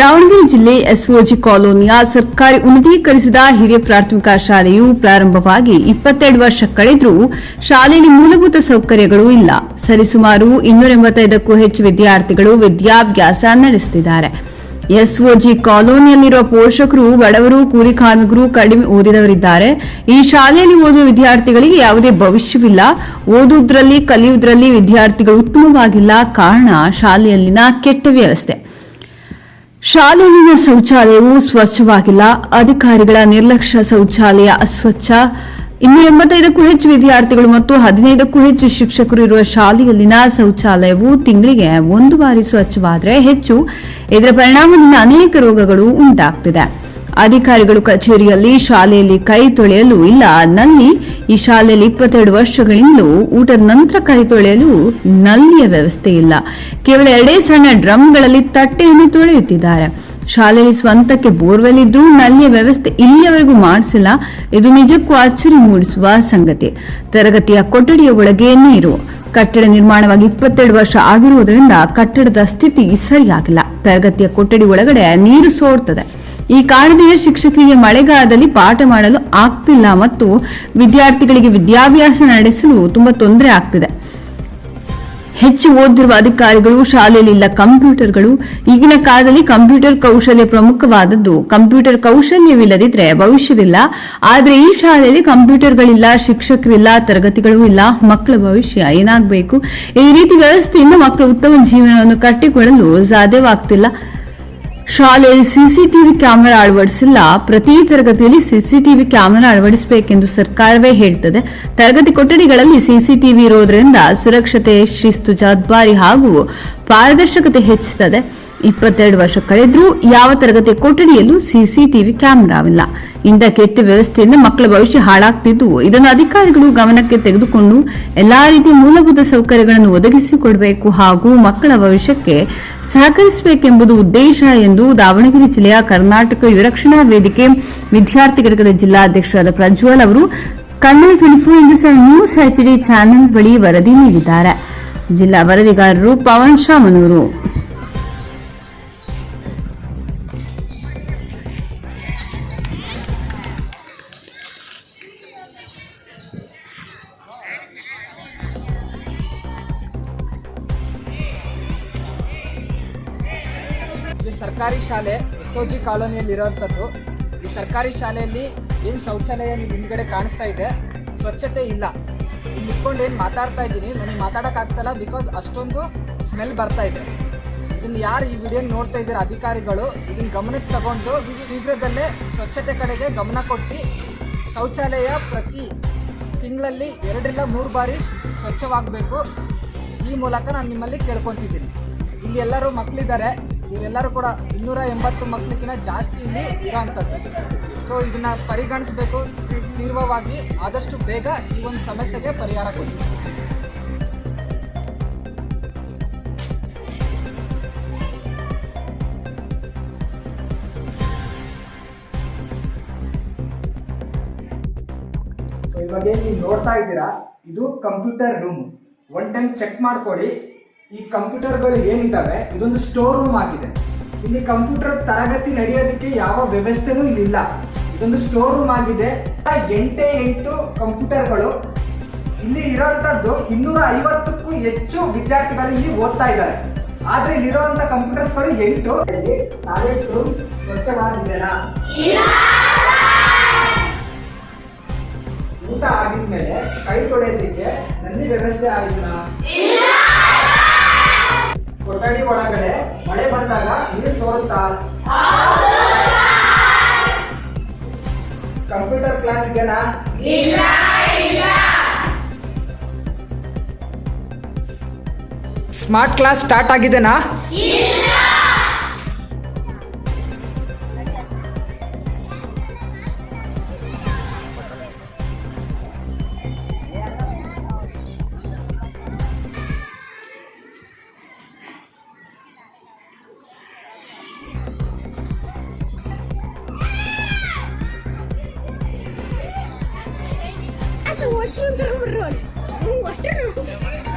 ದಾವಣಗೆರೆ ಜಿಲ್ಲೆ ಎಸ್ಒಜಿ ಕಾಲೋನಿಯ ಸರ್ಕಾರಿ ಉನ್ನತೀಕರಿಸಿದ ಹಿರಿಯ ಪ್ರಾಥಮಿಕ ಶಾಲೆಯು ಪ್ರಾರಂಭವಾಗಿ ಇಪ್ಪತ್ತೆರಡು ವರ್ಷ ಕಳೆದರೂ ಶಾಲೆಯಲ್ಲಿ ಮೂಲಭೂತ ಸೌಕರ್ಯಗಳು ಇಲ್ಲ. ಸರಿಸುಮಾರು ಇನ್ನೂರ ಎಂಬತ್ತೈದಕ್ಕೂ ಹೆಚ್ಚು ವಿದ್ಯಾರ್ಥಿಗಳು ವಿದ್ಯಾಭ್ಯಾಸ ನಡೆಸುತ್ತಿದ್ದಾರೆ. ಎಸ್ಒಜಿ ಕಾಲೋನಿಯಲ್ಲಿರುವ ಪೋಷಕರು, ಬಡವರು, ಕೂಲಿ ಕಾರ್ಮಿಕರು ಕಡಿಮೆ ಓದಿದವರಿದ್ದಾರೆ. ಈ ಶಾಲೆಯಲ್ಲಿ ಓದುವ ವಿದ್ಯಾರ್ಥಿಗಳಿಗೆ ಯಾವುದೇ ಭವಿಷ್ಯವಿಲ್ಲ. ಓದುವುದರಲ್ಲಿ, ಕಲಿಯುವುದರಲ್ಲಿ ವಿದ್ಯಾರ್ಥಿಗಳು ಉತ್ತಮವಾಗಿಲ್ಲ. ಕಾರಣ, ಶಾಲೆಯಲ್ಲಿನ ಕೆಟ್ಟ ವ್ಯವಸ್ಥೆ. ಶಾಲೆಯಲ್ಲಿನ ಶೌಚಾಲಯವು ಸ್ವಚ್ಛವಾಗಿಲ್ಲ. ಅಧಿಕಾರಿಗಳ ನಿರ್ಲಕ್ಷ್ಯ, ಶೌಚಾಲಯ ಅಸ್ವಚ್ಛ. ಇನ್ನೂರ ಎಂಬತ್ತೈದಕ್ಕೂ ಹೆಚ್ಚು ವಿದ್ಯಾರ್ಥಿಗಳು ಮತ್ತು ಹದಿನೈದಕ್ಕೂ ಹೆಚ್ಚು ಶಿಕ್ಷಕರು ಇರುವ ಶಾಲೆಯಲ್ಲಿನ ಶೌಚಾಲಯವು ತಿಂಗಳಿಗೆ ಒಂದು ಬಾರಿ ಸ್ವಚ್ಛವಾದರೆ ಹೆಚ್ಚು. ಇದರ ಪರಿಣಾಮದಿಂದ ಅನೇಕ ರೋಗಗಳು ಉಂಟಾಗ್ತಿದೆ. ಅಧಿಕಾರಿಗಳು ಕಚೇರಿಯಲ್ಲಿ ಶಾಲೆಯಲ್ಲಿ ಕೈ ತೊಳೆಯಲು ಇಲ್ಲ. ನಲ್ಲಿ ಈ ಶಾಲೆಯಲ್ಲಿ ಇಪ್ಪತ್ತೆರಡು ವರ್ಷಗಳಿಂದ ಊಟದ ನಂತರ ಕೈ ತೊಳೆಯಲು ನಲ್ಲಿಯ ವ್ಯವಸ್ಥೆ ಇಲ್ಲ. ಕೇವಲ ಎರಡೇ ಸಣ್ಣ ಡ್ರಮ್ಗಳಲ್ಲಿ ತಟ್ಟೆಯನ್ನು ತೊಳೆಯುತ್ತಿದ್ದಾರೆ. ಶಾಲೆಯಲ್ಲಿ ಸ್ವಂತಕ್ಕೆ ಬೋರ್ವೆಲ್ ಇದ್ರೂ ನಲ್ಲಿಯ ವ್ಯವಸ್ಥೆ ಇಲ್ಲಿಯವರೆಗೂ ಮಾಡಿಸಿಲ್ಲ. ಇದು ನಿಜಕ್ಕೂ ಅಚ್ಚರಿ ಮೂಡಿಸುವ ಸಂಗತಿ. ತರಗತಿಯ ಕೊಠಡಿಯ ಒಳಗೆ ನೀರು. ಕಟ್ಟಡ ನಿರ್ಮಾಣವಾಗಿ ಇಪ್ಪತ್ತೆರಡು ವರ್ಷ ಆಗಿರುವುದರಿಂದ ಕಟ್ಟಡದ ಸ್ಥಿತಿ ಸರಿಯಾಗಿಲ್ಲ. ತರಗತಿಯ ಕೊಠಡಿ ಒಳಗಡೆ ನೀರು ಸೋಡ್ತದೆ ಈ ಕಾರಣದಿಂದ ಶಿಕ್ಷಕರಿಗೆ ಮಳೆಗಾಲದಲ್ಲಿ ಪಾಠ ಮಾಡಲು ಆಗ್ತಿಲ್ಲ ಮತ್ತು ವಿದ್ಯಾರ್ಥಿಗಳಿಗೆ ವಿದ್ಯಾಭ್ಯಾಸ ನಡೆಸಲು ತುಂಬಾ ತೊಂದರೆ ಆಗ್ತಿದೆ. ಹೆಚ್ಚು ಓದಿರುವ ಅಧಿಕಾರಿಗಳು ಶಾಲೆಯಲ್ಲಿಲ್ಲ ಕಂಪ್ಯೂಟರ್ಗಳು, ಈಗಿನ ಕಾಲದಲ್ಲಿ ಕಂಪ್ಯೂಟರ್ ಕೌಶಲ್ಯ ಪ್ರಮುಖವಾದದ್ದು. ಕಂಪ್ಯೂಟರ್ ಕೌಶಲ್ಯವಿಲ್ಲದಿದ್ರೆ ಭವಿಷ್ಯವಿಲ್ಲ. ಆದರೆ ಈ ಶಾಲೆಯಲ್ಲಿ ಕಂಪ್ಯೂಟರ್ಗಳಿಲ್ಲ, ಶಿಕ್ಷಕರಿಲ್ಲ, ತರಗತಿಗಳು ಇಲ್ಲ, ಮಕ್ಕಳ ಭವಿಷ್ಯ ಏನಾಗಬೇಕು? ಈ ರೀತಿ ವ್ಯವಸ್ಥೆಯಿಂದ ಮಕ್ಕಳು ಉತ್ತಮ ಜೀವನವನ್ನು ಕಟ್ಟಿಕೊಳ್ಳಲು ಸಾಧ್ಯವಾಗ್ತಿಲ್ಲ. ಶಾಲೆಯಲ್ಲಿ ಸಿಸಿಟಿವಿ ಕ್ಯಾಮೆರಾ ಅಳವಡಿಸಿಲ್ಲ. ಪ್ರತಿ ತರಗತಿಯಲ್ಲಿ ಸಿಸಿಟಿವಿ ಕ್ಯಾಮೆರಾ ಅಳವಡಿಸಬೇಕೆಂದು ಸರ್ಕಾರವೇ ಹೇಳ್ತದೆ. ತರಗತಿ ಕೊಠಡಿಗಳಲ್ಲಿ ಸಿಸಿಟಿವಿ ಇರೋದ್ರಿಂದ ಸುರಕ್ಷತೆ, ಶಿಸ್ತು, ಜವಾಬ್ದಾರಿ ಹಾಗೂ ಪಾರದರ್ಶಕತೆ ಹೆಚ್ಚುತ್ತದೆ. ಇಪ್ಪತ್ತೆರಡು ವರ್ಷ ಕಳೆದರೂ ಯಾವ ತರಗತಿ ಕೊಠಡಿಯಲ್ಲೂ ಸಿಸಿಟಿವಿ ಕ್ಯಾಮೆರಾವಿಲ್ಲ. ಇಂಥ ಕೆಟ್ಟ ವ್ಯವಸ್ಥೆಯಿಂದ ಮಕ್ಕಳ ಭವಿಷ್ಯ ಹಾಳಾಗ್ತಿದ್ದು. ಇದನ್ನು ಅಧಿಕಾರಿಗಳು ಗಮನಕ್ಕೆ ತೆಗೆದುಕೊಂಡು ಎಲ್ಲಾ ರೀತಿಯ ಮೂಲಭೂತ ಸೌಕರ್ಯಗಳನ್ನು ಒದಗಿಸಿಕೊಡಬೇಕು ಹಾಗೂ ಮಕ್ಕಳ ಭವಿಷ್ಯಕ್ಕೆ ಸಹಕರಿಸಬೇಕೆಂಬುದು ಉದ್ದೇಶ ಎಂದು ದಾವಣಗೆರೆ ಜಿಲ್ಲೆಯ ಕರ್ನಾಟಕ ಯುವರಕ್ಷಣಾ ವೇದಿಕೆ ವಿದ್ಯಾರ್ಥಿ ಘಟಕದ ಜಿಲ್ಲಾಧ್ಯಕ್ಷರಾದ ಪ್ರಜ್ವಲ್ ಅವರು Kannada twenty four into seven news HD channel ಬಳಿ ವರದಿ ನೀಡಿದ್ದಾರೆ. ಜಿಲ್ಲಾ ವರದಿಗಾರರು ಪವನ್ ಶಾಮನೂರು. ಇದು ಸರ್ಕಾರಿ ಶಾಲೆ ಎಸ್ ಒ ಜಿ ಕಾಲೋನಿಯಲ್ಲಿ ಇರೋವಂಥದ್ದು ಈ ಸರ್ಕಾರಿ ಶಾಲೆಯಲ್ಲಿ ಏನು ಶೌಚಾಲಯ ನೀವು ಕಾಣಿಸ್ತಾ ಇದೆ, ಸ್ವಚ್ಛತೆ ಇಲ್ಲ. ಇಲ್ಲಿ ಏನು ಮಾತಾಡ್ತಾ ಇದ್ದೀನಿ, ನನಗೆ ಮಾತಾಡೋಕ್ಕಾಗ್ತಲ್ಲ ಬಿಕಾಸ್ ಅಷ್ಟೊಂದು ಸ್ಮೆಲ್ ಬರ್ತಾ ಇದೆ. ಇದನ್ನು ಯಾರು ಈ ವಿಡಿಯೋ ನೋಡ್ತಾ ಇದ್ದಾರೆ ಅಧಿಕಾರಿಗಳು, ಇದನ್ನ ಗಮನಕ್ಕೆ ತಗೊಂಡು ಶೀಘ್ರದಲ್ಲೇ ಸ್ವಚ್ಛತೆ ಕಡೆಗೆ ಗಮನ ಕೊಟ್ಟು ಶೌಚಾಲಯ ಪ್ರತಿ ತಿಂಗಳಲ್ಲಿ ಎರಡರಿಂದ ಮೂರು ಬಾರಿ ಸ್ವಚ್ಛವಾಗಬೇಕು. ಈ ಮೂಲಕ ನಾನು ನಿಮ್ಮಲ್ಲಿ ಕೇಳ್ಕೊತಿದ್ದೀನಿ. ಇಲ್ಲಿ ಎಲ್ಲರೂ ಮಕ್ಕಳಿದ್ದಾರೆ ಇವರೆಲ್ಲರೂ ಕೂಡ ಇನ್ನೂರ ಎಂಬತ್ತು ಮಕ್ಕಳಿಗಿಂತ ಜಾಸ್ತಿ ಇಲ್ಲಿ ಇರೋವಂಥದ್ದು ಸೊ ಇದನ್ನ ಪರಿಗಣಿಸಬೇಕು. ತೀವ್ರವಾಗಿ ಆದಷ್ಟು ಬೇಗ ಈ ಒಂದು ಸಮಸ್ಯೆಗೆ ಪರಿಹಾರ ಕೊಡಿ. ಇವಾಗ ನೀವು ನೋಡ್ತಾ ಇದ್ದೀರಾ, ಇದು computer room one time check ಮಾಡ್ಕೊಳ್ಳಿ. ಈ ಕಂಪ್ಯೂಟರ್ಗಳು ಏನಿದ್ದಾವೆ? ಇದೊಂದು ಸ್ಟೋರ್ ರೂಮ್ ಆಗಿದೆ. ಇಲ್ಲಿ ಕಂಪ್ಯೂಟರ್ ತರಗತಿ ನಡೆಯೋದಕ್ಕೆ ಯಾವ ವ್ಯವಸ್ಥೆನೂ ಇಲ್ಲಿಲ್ಲ. ಇದೊಂದು ಸ್ಟೋರ್ ರೂಮ್ ಆಗಿದೆ. ಎಂಟೇ ಎಂಟು ಕಂಪ್ಯೂಟರ್ಗಳು. ಇಲ್ಲಿ ಇರೋಂಥದ್ದು ಇನ್ನೂರ ಐವತ್ತಕ್ಕೂ ಹೆಚ್ಚು ವಿದ್ಯಾರ್ಥಿಗಳು ಇಲ್ಲಿ ಓದ್ತಾ ಇದ್ದಾರೆ. ಆದ್ರೆ ಇಲ್ಲಿರುವಂತ ಕಂಪ್ಯೂಟರ್ಸ್ಗಳು ಎಂಟು. ಕಾಲೇಜ್ ರೂಮ್ ಊಟ ಆಗಿದ್ಮೇಲೆ ಕೈ ತೊಳೆಯೋದಕ್ಕೆ ನಂದಿ ವ್ಯವಸ್ಥೆ ಆಯ್ತಾ ಕೊಠಡಿ ಒಳಗಡೆ ಮಳೆ ಬಂದಾಗ ನೀರು ಸೋರುತ್ತಾ? ಕಂಪ್ಯೂಟರ್ ಕ್ಲಾಸ್ ಇದೆನಾ ಸ್ಮಾರ್ಟ್ ಕ್ಲಾಸ್ ಸ್ಟಾರ್ಟ್ ಆಗಿದೆನಾ? Watch your number one. Watch your number one.